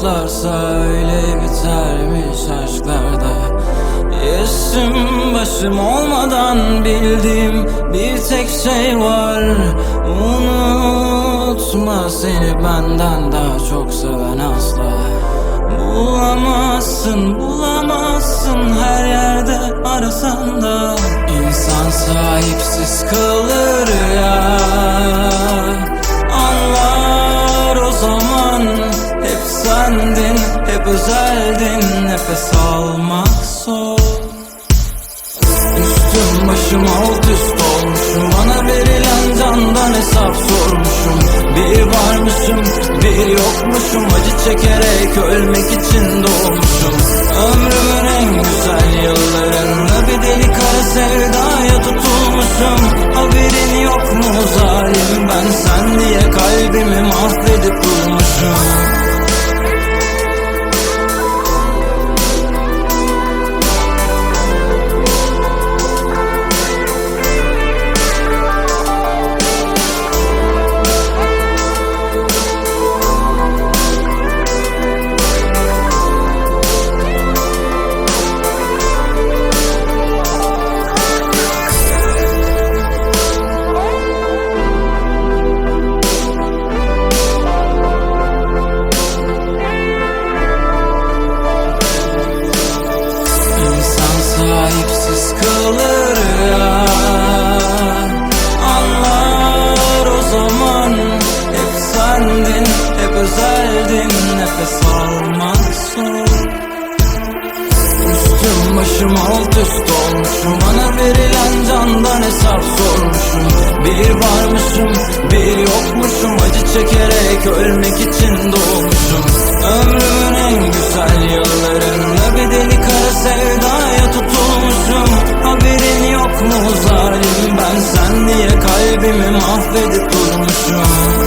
başlarsa öyle bitermiş aşklarda. Yaşım başım olmadan bildiğim bir tek şey var. Unutma seni benden daha çok seven asla. Bulamazsın bulamazsın her yerde arasan da. İnsan sahipsiz kalır Nefes almak zor. Üstüm başım alt üst olmuşum. Bana verilen candan hesap sormuşum. Bir varmışım bir yokmuşum. Acı çekerek ölmek için doğmuşum. Ömrümün en güzel yıllarında Bir deli kara kalır ya Anlar o zaman. Hep sendin, hep özeldin. Nefes almak zor. Üstüm başım alt üst olmuşum. Bana verilen candan hesap sormuşum. Bir varmışım bir yokmuşum. Acı çekerek ölmek için Kalbimin affedip durmuşum.